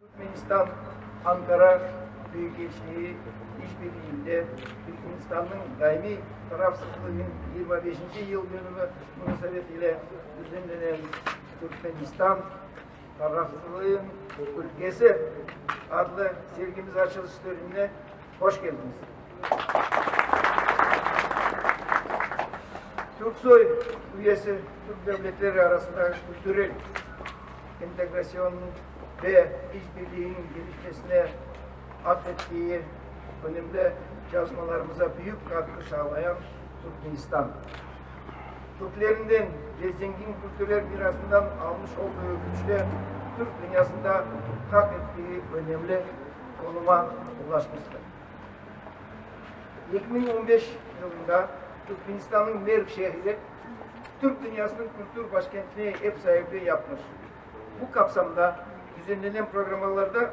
Türkmenistan Ankara Büyükelçiliği işbirliğinde Türkmenistan'ın daimi tarafsızlığının 25. yıl dönümü münasebetiyle düzenlenen Türkmenistan Tarafsızlığın Ülkesi adlı sergimiz açılış törenine hoş geldiniz. Türksoy üyesi Türk devletleri arasında kültürel entegrasyon ve işbirliğinin gelişmesine atfettiği önemli çalışmalarımıza büyük katkı sağlayan Türkmenistan. Türklerinden ve zengin kültürel mirasından almış olduğu güçle Türk dünyasında hak ettiği önemli konuma ulaşmıştır. 2015 yılında Türkmenistan'ın Merv şehri Türk dünyasının kültür başkentliğine ev sahipliği yapmış. Bu kapsamda düzenlenen programlarda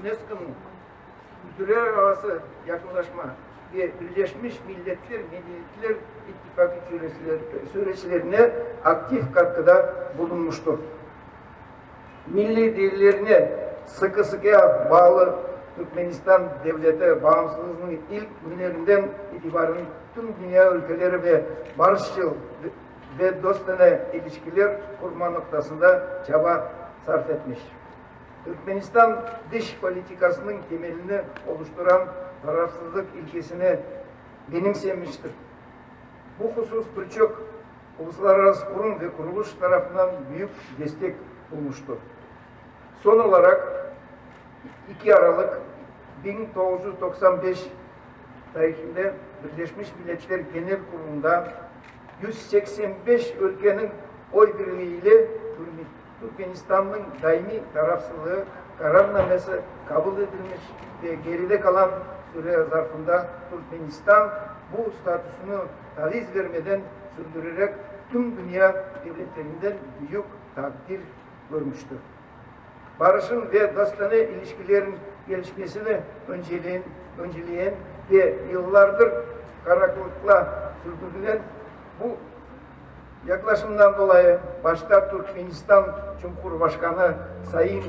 UNESCO'nun kültürler arası yakınlaşma ve Birleşmiş Milletler Medeniyetler İttifakı süreçler- süreçlerine aktif katkıda bulunmuştur. Milli değerlerine sıkı sıkıya bağlı Türkmenistan devleti bağımsızlığının ilk günlerinden itibaren tüm dünya ülkeleri ve barışçıl ve dostane ilişkiler kurma noktasında çaba sarf etmiş. Türkmenistan dış politikasının temelini oluşturan tarafsızlık ilkesini benimsemiştir. Bu husus birçok uluslararası kurum ve kuruluş tarafından büyük destek bulmuştur. Son olarak 2 Aralık 1995 tarihinde Birleşmiş Milletler Genel Kurulu'nda 185 ülkenin oy birliğiyle Türkmenistan'ın daimi tarafsızlığı kararnamesi kabul edilmiş ve geride kalan süre zarfında Türkmenistan bu statüsünü taviz vermeden sürdürerek tüm dünya devletlerinden büyük takdir görmüştür. Barışın ve dostane ilişkilerin gelişmesini önceleyen, önceleyen ve yıllardır karakılıkla sürdürülen bu yaklaşımdan dolayı başta Türkmenistan Cumhurbaşkanı Sayın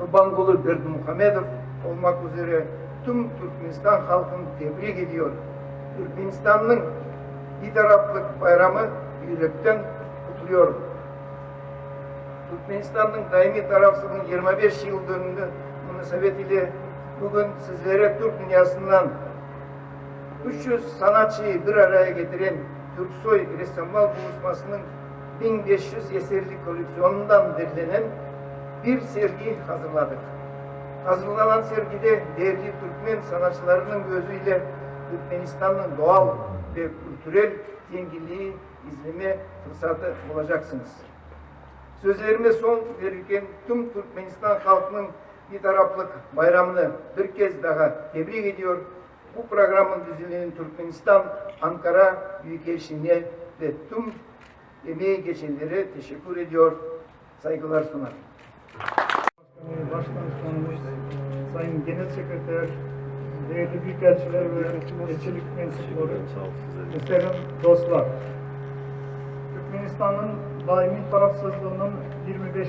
Gurbangulu Berdimuhamedov olmak üzere tüm Türkmenistan halkını tebrik ediyor. Türkmenistan'ın bir taraflık bayramı yürekten kutluyorum. Türkmenistan'ın daimi tarafsızlığının 25 yıl dönümü münasebetiyle bugün sizlere Türk dünyasından 300 sanatçıyı bir araya getiren Türksoy Ressamlar Buluşması'nın 1500 eserlik koleksiyonundan derlenen bir sergi hazırladık. Hazırlanan sergide değerli Türkmen sanatçılarının gözüyle Türkmenistan'ın doğal ve kültürel zenginliği izleme fırsatı bulacaksınız. Sözlerime son verirken tüm Türkmenistan halkının bir taraflık bayramını bir kez daha tebrik ediyor. Bu programın düzenlenen Türkmenistan, Ankara Büyükelçiliğine ve tüm emeği geçenlere teşekkür ediyor. Saygılar sunarım. Başkanımız, Sayın Genel Sekreter, değerli büyükelçiler ve elçilik mensupları, muhterem dostlar. Türkmenistan'ın daimi tarafsızlığının 25.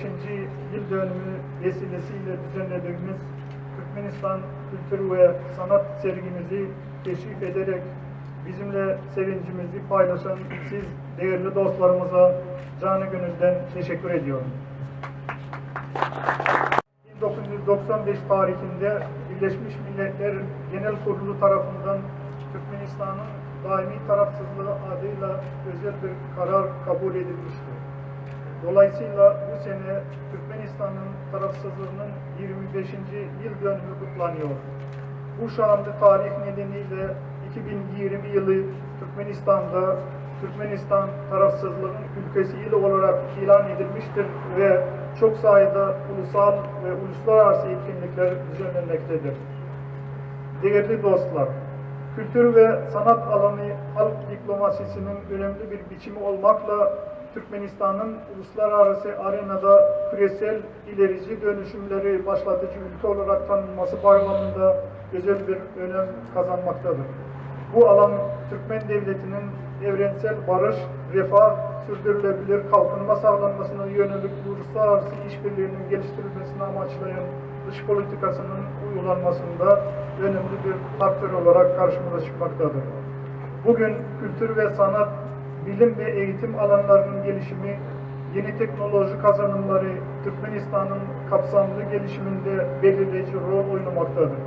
yıl dönümü vesilesiyle düzenlediğimiz Türkmenistan Kültür ve Sanat sergimizi teşrif ederek bizimle sevincimizi paylaşan siz değerli dostlarımıza canı gönülden teşekkür ediyorum. 1995 tarihinde Birleşmiş Milletler Genel Kurulu tarafından Türkmenistan'ın daimi tarafsızlığı adıyla özel bir karar kabul edilmişti. Dolayısıyla bu sene Türkmenistan'ın tarafsızlığının 25. yıl dönümü kutlanıyor. Bu şanlı tarih nedeniyle 2020 yılı Türkmenistan'da Türkmenistan tarafsızlığın ülkesi ili olarak ilan edilmiştir ve çok sayıda ulusal ve uluslararası etkinlikler düzenlenmektedir. değerli dostlar, kültür ve sanat alanı halk diplomasisinin önemli bir biçimi olmakla Türkmenistan'ın uluslararası arenada küresel ilerici dönüşümleri başlatıcı ülke olarak tanınması bağlamında özel bir önem kazanmaktadır. Bu alan Türkmen Devleti'nin evrensel barış, refah, sürdürülebilir kalkınma sağlanmasına yönelik uluslararası işbirliğinin geliştirilmesini amaçlayan dış politikasının uygulanmasında önemli bir faktör olarak karşımıza çıkmaktadır. Bugün kültür ve sanat, bilim ve eğitim alanlarının gelişimi, yeni teknoloji kazanımları Türkmenistan'ın kapsamlı gelişiminde belirleyici rol oynamaktadır.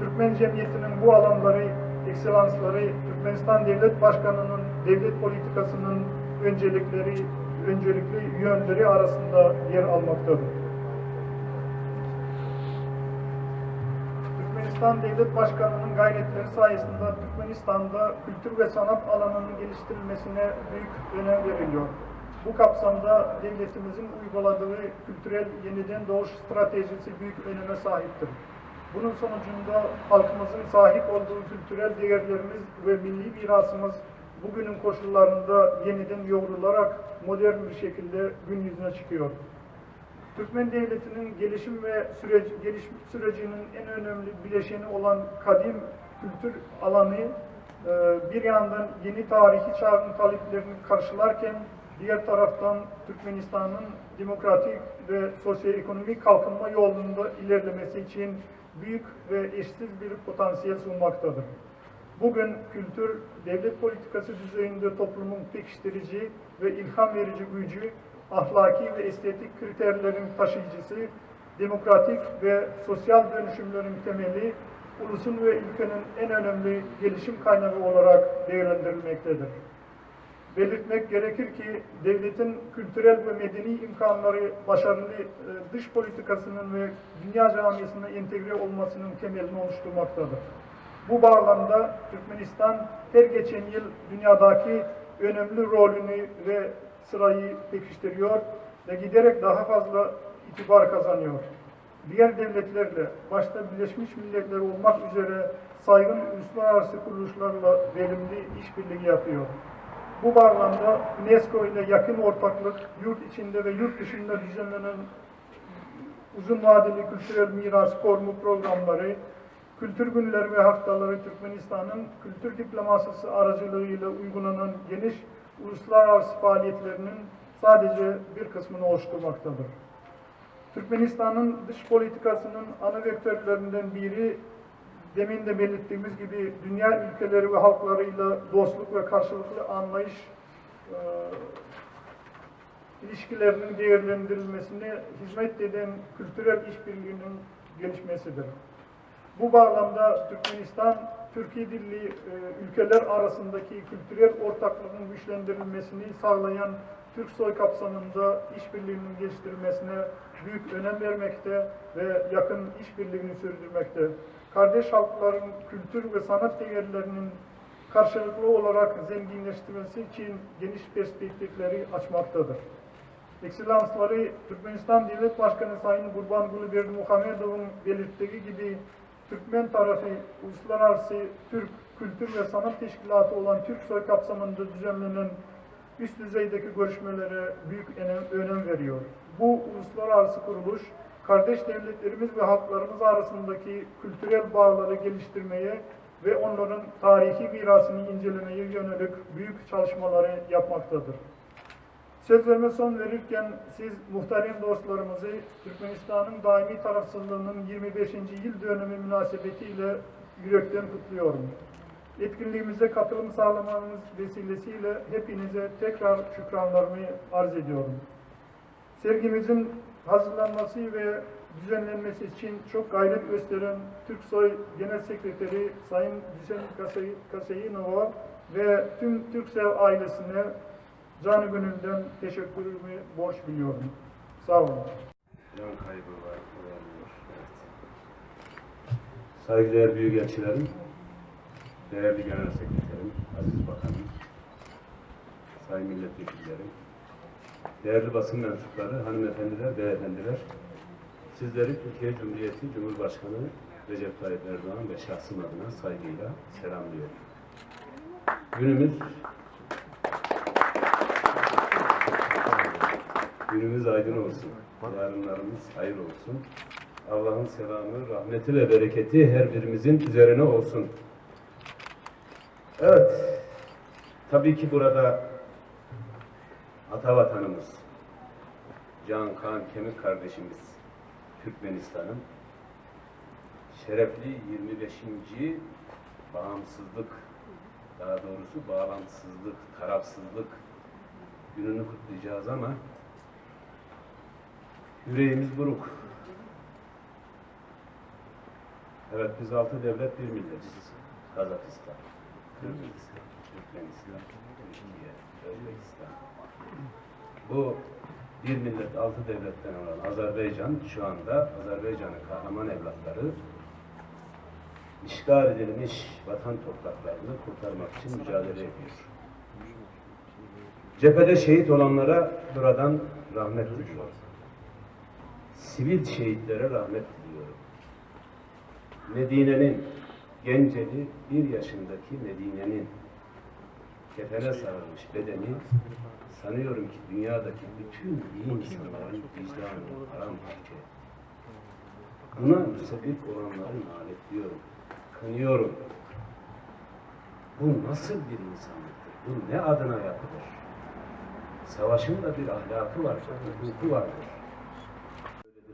Türkmen cemiyetinin bu alanları, ekselansları Türkmenistan Devlet Başkanı'nın devlet politikasının öncelikleri, öncelikli yönleri arasında yer almaktadır. Türkmenistan Devlet Başkanı'nın gayretleri sayesinde Türkmenistan'da kültür ve sanat alanının geliştirilmesine büyük önem veriliyor. Bu kapsamda devletimizin uyguladığı kültürel yeniden doğuş stratejisi büyük öneme sahiptir. Bunun sonucunda halkımızın sahip olduğu kültürel değerlerimiz ve milli mirasımız bugünün koşullarında yeniden yoğrularak modern bir şekilde gün yüzüne çıkıyor. Türkmen Devleti'nin gelişim ve süreci, gelişim sürecinin en önemli bileşeni olan kadim kültür alanı e, bir yandan yeni tarihi çağın taleplerini karşılarken diğer taraftan Türkmenistan'ın demokratik ve sosyoekonomik kalkınma yolunda ilerlemesi için büyük ve eşsiz bir potansiyel sunmaktadır. Bugün kültür, devlet politikası düzeyinde toplumun pekiştirici ve ilham verici gücü, ahlaki ve estetik kriterlerin taşıyıcısı, demokratik ve sosyal dönüşümlerin temeli, ulusun ve ülkenin en önemli gelişim kaynağı olarak değerlendirilmektedir. Belirtmek gerekir ki devletin kültürel ve medeni imkanları başarılı e, dış politikasının ve dünya camiasına entegre olmasının temelini oluşturmaktadır. Bu bağlamda Türkmenistan her geçen yıl dünyadaki önemli rolünü ve sırayı pekiştiriyor ve giderek daha fazla itibar kazanıyor. Diğer devletlerle, başta Birleşmiş Milletler olmak üzere saygın uluslararası kuruluşlarla verimli işbirliği yapıyor. Bu bağlamda UNESCO ile yakın ortaklık, yurt içinde ve yurt dışında düzenlenen uzun vadeli kültürel miras korumu programları, kültür günleri ve haftaları Türkmenistan'ın kültür diplomasisi aracılığıyla uygulanan geniş uluslararası faaliyetlerinin sadece bir kısmını oluşturmaktadır. Türkmenistan'ın dış politikasının ana vektörlerinden biri demin de belirttiğimiz gibi dünya ülkeleri ve halklarıyla dostluk ve karşılıklı anlayış e, ilişkilerinin değerlendirilmesine hizmet eden kültürel işbirliğinin gelişmesidir. Bu bağlamda Türkmenistan, Türkiye dilli e, ülkeler arasındaki kültürel ortaklığın güçlendirilmesini sağlayan Türk soy kapsamında işbirliğinin geliştirilmesine büyük önem vermekte ve yakın işbirliğini sürdürmekte. Kardeş halkların kültür ve sanat değerlerinin karşılıklı olarak zenginleştirilmesi için geniş perspektifleri açmaktadır. Ekselansları Türkmenistan Devlet Başkanı Sayın Gurbanguly Berdimuhamedov'un belirttiği gibi Türkmen tarafı uluslararası Türk Kültür ve Sanat Teşkilatı olan Türksoy kapsamında düzenlenen üst düzeydeki görüşmelere büyük önem, önem veriyor. Bu uluslararası kuruluş kardeş devletlerimiz ve halklarımız arasındaki kültürel bağları geliştirmeye ve onların tarihi mirasını incelemeye yönelik büyük çalışmaları yapmaktadır. Sözlerime son verirken siz muhterem dostlarımızı Türkmenistan'ın daimi tarafsızlığının 25. yıl dönümü münasebetiyle yürekten kutluyorum. Etkinliğimize katılım sağlamanız vesilesiyle hepinize tekrar şükranlarımı arz ediyorum. Sergimizin hazırlanması ve düzenlenmesi için çok gayret gösteren Türksoy Genel Sekreteri Sayın Kasey- Kaseyinova ve tüm Türksev ailesine canı gönülden teşekkürümü borç biliyorum. Sağ olun. Can kaybı var. olabiliyor, Evet. Saygıdeğer büyükelçilerim, değerli genel sekreterim, aziz bakanım, sayın milletvekillerim, değerli basın mensupları, hanımefendiler, beyefendiler, sizleri Türkiye Cumhuriyeti Cumhurbaşkanı Recep Tayyip Erdoğan ve şahsım adına saygıyla selamlıyorum. Günümüz Günümüz aydın olsun. Yarınlarımız hayır olsun. Allah'ın selamı, rahmeti ve bereketi her birimizin üzerine olsun. Evet. Tabii ki burada ata vatanımız, can, kan, kemik kardeşimiz Türkmenistan'ın şerefli 25. bağımsızlık, daha doğrusu bağlantısızlık, tarafsızlık gününü kutlayacağız ama yüreğimiz buruk. Evet biz altı devlet bir milletiz. Kazakistan, Kırgızistan, Türkmenistan, Türkiye, Özbekistan. Bu bir millet altı devletten olan Azerbaycan şu anda Azerbaycan'ın kahraman evlatları işgal edilmiş vatan topraklarını kurtarmak için mücadele ediyor. Cephede şehit olanlara buradan rahmet diliyorum. Sivil şehitlere rahmet diliyorum. Medine'nin, Genceli bir yaşındaki Medine'nin kefene sarılmış bedeni sanıyorum ki dünyadaki bütün iyi insanların vicdanı paramparça. Buna müsebbip olanları lanetliyorum, kınıyorum. Bu nasıl bir insanlıktır? Bu ne adına yapılır? Savaşın da bir ahlakı vardır, hukuku vardır.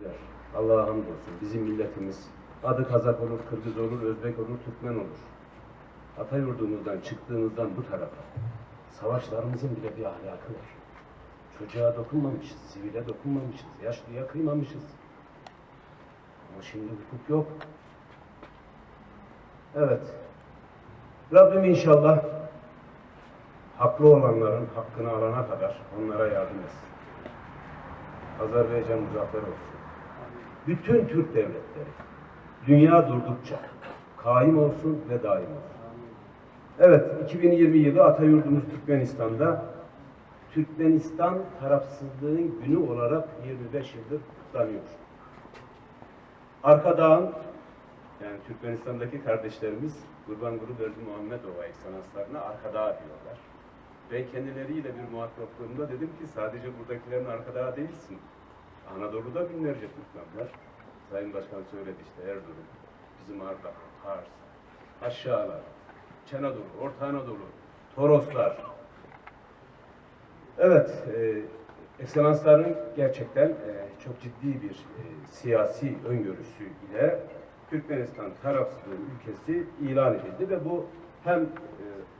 Söylediler. Allah'a hamdolsun bizim milletimiz adı Kazak olur, Kırgız olur, Özbek olur, Türkmen olur. Ata yurdumuzdan çıktığımızdan bu tarafa savaşlarımızın bile bir ahlakı var. Çocuğa dokunmamışız, sivile dokunmamışız, yaşlıya kıymamışız. Ama şimdi hukuk yok. Evet. Rabbim inşallah haklı olanların hakkını alana kadar onlara yardım etsin. Azerbaycan muzaffer olsun. Bütün Türk devletleri dünya durdukça kaim olsun ve daim olsun. Evet, 2020 yılı Atayurdumuz Türkmenistan'da Türkmenistan tarafsızlığın günü olarak 25 yıldır kutlanıyor. Arka Dağ'ın yani Türkmenistan'daki kardeşlerimiz Kurban Guru Verdi Muhammedova ekselanslarına Arka Dağ diyorlar. Ben kendileriyle bir muhataplarımda dedim ki sadece buradakilerin Arka Dağ değilsin. Anadolu'da binlerce Türkmen var. Sayın Başkan söyledi işte Erzurum, bizim Ardahan, Kars, Aşağılar, Çanadolu, Orta Anadolu, Toroslar. Evet, e, ekselansların gerçekten e, çok ciddi bir e, siyasi öngörüsü ile Türkmenistan tarafsızlığı ülkesi ilan edildi ve bu hem e,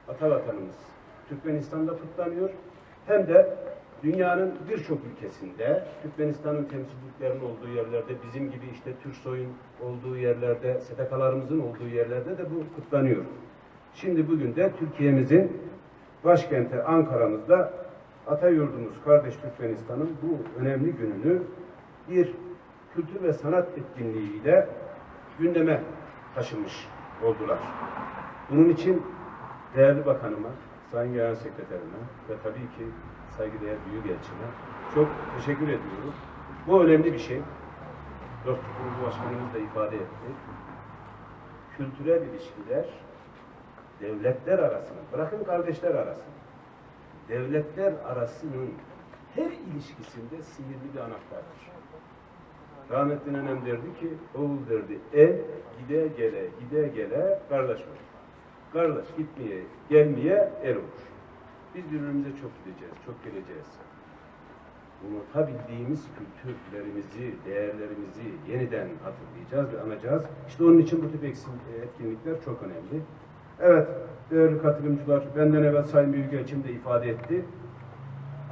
atavatanımız Türkmenistan'da kutlanıyor hem de dünyanın birçok ülkesinde Türkmenistan'ın temsilciliklerinin olduğu yerlerde bizim gibi işte Türksoy'un olduğu yerlerde, STK'larımızın olduğu yerlerde de bu kutlanıyor. Şimdi bugün de Türkiye'mizin başkenti Ankara'mızda Atayurdumuz kardeş Türkmenistan'ın bu önemli gününü bir kültür ve sanat etkinliğiyle gündeme taşımış oldular. Bunun için değerli bakanıma, sayın genel sekreterime ve tabii ki saygıdeğer büyükelçime çok teşekkür ediyorum. Bu önemli bir şey. Dostluk Kurulu Başkanımız da ifade etti. Kültürel ilişkiler devletler arasında, bırakın kardeşler arasında, devletler arasının her ilişkisinde sihirli bir anahtardır. Rahmetli nenem derdi ki, oğul derdi, el gide gele, gide gele kardeş olur. Kardeş gitmeye, gelmeye el olur. Biz birbirimize çok gideceğiz, çok geleceğiz. Unutabildiğimiz kültürlerimizi, değerlerimizi yeniden hatırlayacağız ve anacağız. İşte onun için bu tip etkinlikler çok önemli. Evet, değerli katılımcılar, benden evvel Sayın Büyükelçim de ifade etti.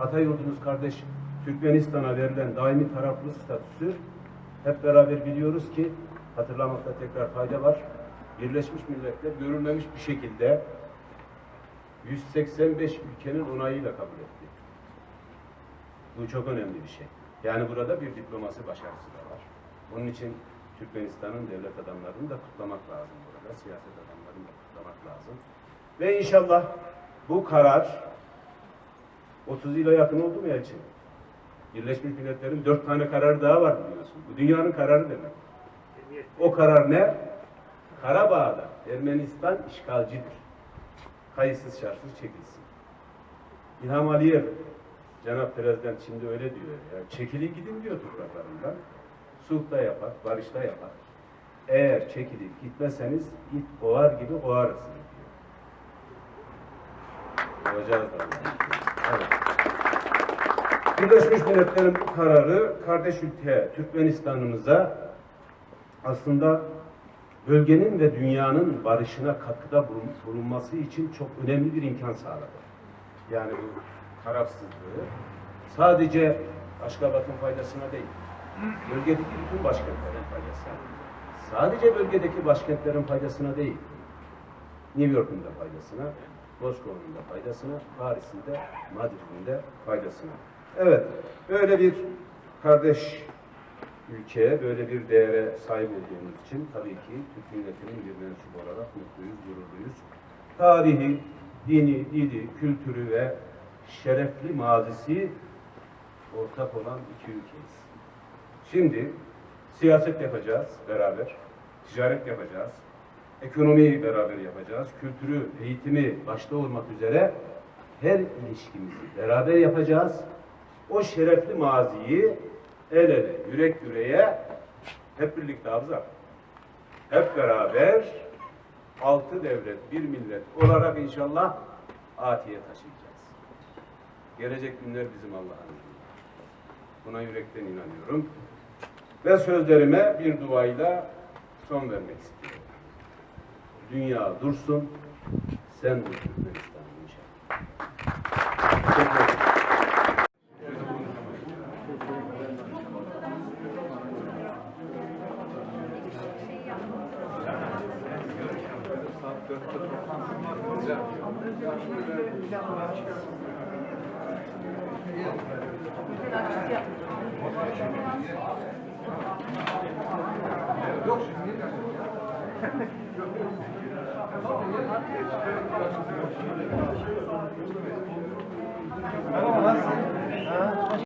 Atayurdumuz kardeş Türkmenistan'a verilen daimi taraflı statüsü hep beraber biliyoruz ki hatırlamakta tekrar fayda var. Birleşmiş Milletler görülmemiş bir şekilde 185 ülkenin onayıyla kabul etti. Bu çok önemli bir şey. Yani burada bir diplomasi başarısı da var. Onun için Türkmenistan'ın devlet adamlarını da kutlamak lazım burada. Siyaset adamlarını da kutlamak lazım. Ve inşallah bu karar 30 yıla yakın oldu mu Elçin? Birleşmiş Milletler'in dört tane kararı daha var biliyorsun. Bu dünyanın kararı demek. O karar ne? Karabağ'da Ermenistan işgalcidir. Kayıtsız şartsız çekilsin. İlham Aliyev, Cenab Prezident şimdi öyle diyor. Yani çekilin gidin diyor topraklarından. Sulh da yapar, barış da yapar. Eğer çekilip gitmezseniz it kovar gibi kovarız diyor. Kovacağız da. Evet. Birleşmiş Milletler'in bu kararı kardeş ülke Türkmenistan'ımıza aslında bölgenin ve dünyanın barışına katkıda bulun- bulunması için çok önemli bir imkan sağladı. Yani bu tarafsızlığı sadece Aşkabat'ın faydasına değil, bölgedeki bütün başkentlerin faydasına, sadece bölgedeki başkentlerin faydasına değil, New York'un da faydasına, Moskova'nın da faydasına, Paris'in de, Madrid'in de faydasına. Evet, böyle bir kardeş ülkeye, böyle bir değere sahip olduğumuz için tabii ki Türk milletinin bir mensubu olarak mutluyuz, gururluyuz. Tarihi, dini, dili, kültürü ve şerefli mazisi ortak olan iki ülkeyiz. Şimdi siyaset yapacağız beraber, ticaret yapacağız, ekonomiyi beraber yapacağız, kültürü, eğitimi başta olmak üzere her ilişkimizi beraber yapacağız. O şerefli maziyi el ele, yürek yüreğe hep birlikte Abza. Hep beraber altı devlet, bir millet olarak inşallah atiye taşıyacağız. Gelecek günler bizim Allah'ın. Buna yürekten inanıyorum. Ve sözlerime bir duayla son vermek istiyorum. Dünya dursun, sen dur inşallah. Teşekkür ederim. Merhaba.